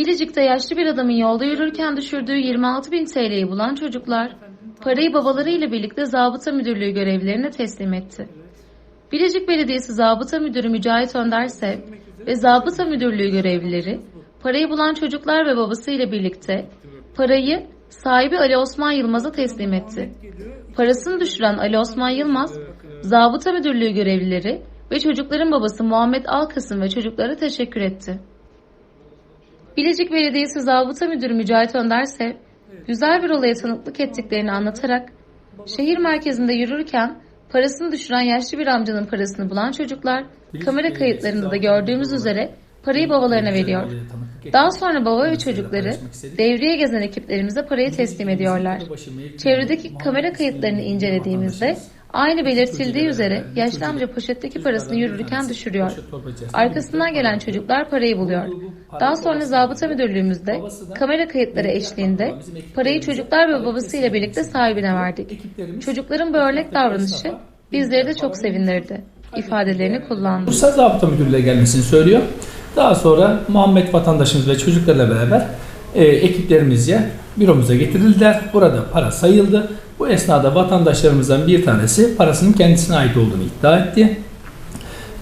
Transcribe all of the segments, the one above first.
Bilecik'te yaşlı bir adamın yolda yürürken düşürdüğü 26 bin TL'yi bulan çocuklar, parayı babalarıyla birlikte zabıta müdürlüğü görevlilerine teslim etti. Bilecik Belediyesi Zabıta Müdürü Mücahit Öndersev ve Zabıta Müdürlüğü görevlileri, parayı bulan çocuklar ve babasıyla birlikte parayı sahibi Ali Osman Yılmaz'a teslim etti. Parasını düşüren Ali Osman Yılmaz, Zabıta Müdürlüğü görevlileri ve çocukların babası Muhammed Alkasım ve çocuklara teşekkür etti. Bilecik Belediyesi Zabıta Müdürü Mücahit Öndersev, güzel bir olaya tanıklık ettiklerini anlatarak, şehir merkezinde yürürken parasını düşüren yaşlı bir amcanın parasını bulan çocuklar, kamera kayıtlarında da gördüğümüz üzere parayı babalarına veriyor. Daha sonra baba ve çocukları devriye gezen ekiplerimize parayı teslim ediyorlar. Çevredeki kamera kayıtlarını incelediğimizde aynı belirtildiği üzere yaşlı amca poşetteki parasını yürürken düşürüyor. Arkasından gelen çocuklar parayı buluyor. Daha sonra zabıta müdürlüğümüzde kamera kayıtları eşliğinde parayı çocuklar ve babasıyla birlikte sahibine verdik. Çocukların bu örnek davranışı bizleri de çok sevindirdi ifadelerini kullandı. Bursa Zabıta Müdürlüğü'ne gelmesini söylüyor. Daha sonra Muhammed vatandaşımız ve çocuklarla beraber e, ekiplerimizce büromuza getirildiler. Burada para sayıldı. Bu esnada vatandaşlarımızdan bir tanesi parasının kendisine ait olduğunu iddia etti.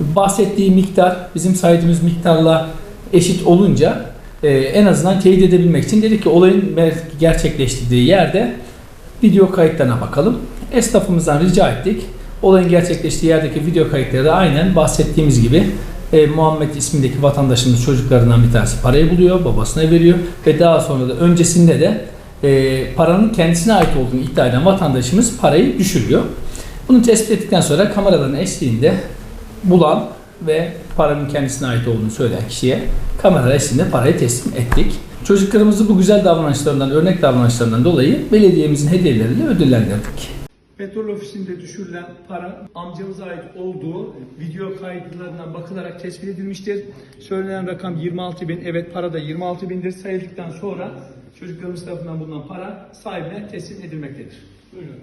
Bahsettiği miktar bizim saydığımız miktarla eşit olunca e, en azından teyit edebilmek için dedik ki olayın gerçekleştirdiği yerde video kayıtlarına bakalım. Esnafımızdan rica ettik. Olayın gerçekleştiği yerdeki video kayıtları da aynen bahsettiğimiz gibi e, Muhammed ismindeki vatandaşımız çocuklarından bir tanesi parayı buluyor, babasına veriyor ve daha sonra da öncesinde de e, paranın kendisine ait olduğunu iddia eden vatandaşımız parayı düşürüyor. Bunu tespit ettikten sonra kameraların eşliğinde bulan ve paranın kendisine ait olduğunu söyleyen kişiye kamera eşliğinde parayı teslim ettik. Çocuklarımızı bu güzel davranışlarından, örnek davranışlarından dolayı belediyemizin hediyeleriyle ödüllendirdik. Petrol ofisinde düşürülen para amcamıza ait olduğu video kayıtlarından bakılarak tespit edilmiştir. Söylenen rakam 26 bin. Evet para da 26 bindir. Sayıldıktan sonra çocuklarımız tarafından bulunan para sahibine teslim edilmektedir. Buyurun.